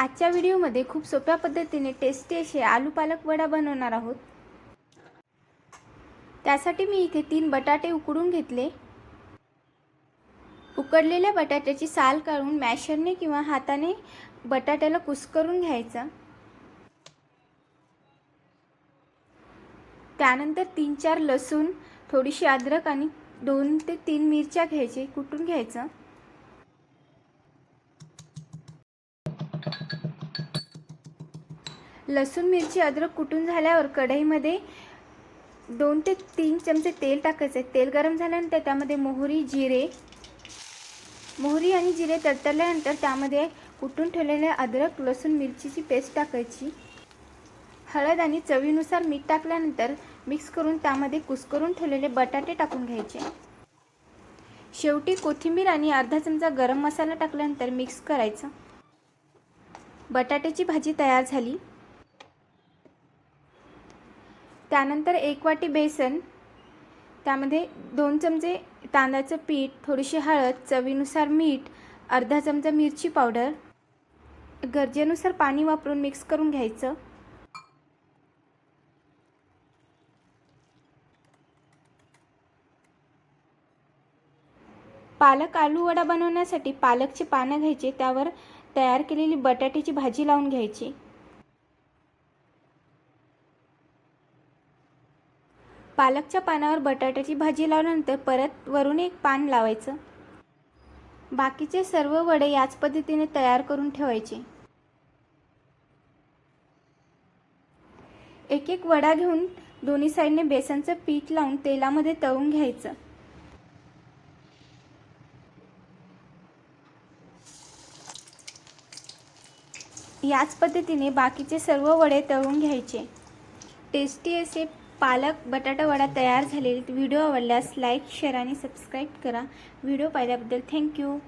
आजच्या व्हिडिओमध्ये खूप सोप्या पद्धतीने टेस्टी असे आलू पालक वडा बनवणार आहोत. त्यासाठी मी इथे तीन बटाटे उकडून घेतले. उकडलेल्या बटाट्याची साल काढून मॅशरने किंवा हाताने बटाट्याला कुस्करून घ्यायचं. त्यानंतर तीन चार लसूण थोडीशी अद्रक आणि दोन ते तीन मिरच्या घ्यायचे कुटून घ्यायचं. लसूण मिरची अद्रक कुटून झाल्यावर कढईमध्ये दोन ते तीन चमचे तेल टाकायचे. तेल गरम झाल्यानंतर त्यामध्ये मोहरी जिरे मोहरी आणि जिरे तडतडल्यानंतर त्यामध्ये कुटून ठेवलेले अद्रक लसूण मिरचीची पेस्ट टाकायची. हळद आणि चवीनुसार मीठ टाकल्यानंतर मिक्स करून त्यामध्ये कुस्करून ठेवलेले बटाटे टाकून घ्यायचे. शेवटी कोथिंबीर आणि अर्धा चमचा गरम मसाला टाकल्यानंतर मिक्स करायचं. बटाट्याची भाजी तयार झाली. त्यानंतर एक वाटी बेसन त्यामध्ये दोन चमचे तांदळाचं पीठ थोडीशी हळद चवीनुसार मीठ अर्धा चमचा मिरची पावडर गरजेनुसार पाणी वापरून मिक्स करून घ्यायचं. पालक आलू वडा बनवण्यासाठी पालकचे पानं घ्यायचे त्यावर तयार केलेली बटाट्याची भाजी लावून घ्यायची. पालकच्या पानावर बटाट्याची भाजी लावल्यानंतर परत वरून एक पान लावायचं. बाकीचे सर्व वडे याच पद्धतीने तयार करून ठेवायचे. एक एक वडा घेऊन दोन्ही साईडने बेसनचं पीठ लावून तेलामध्ये तळून घ्यायचं. याच पद्धतीने बाकीचे सर्व वडे तळून घ्यायचे. टेस्टी असे पालक बटाटा वडा तयार झालेले व्हिडिओ आवडल्यास लाईक शेअर आणि सबस्क्राईब करा. व्हिडिओ पाहिल्याबद्दल थँक्यू.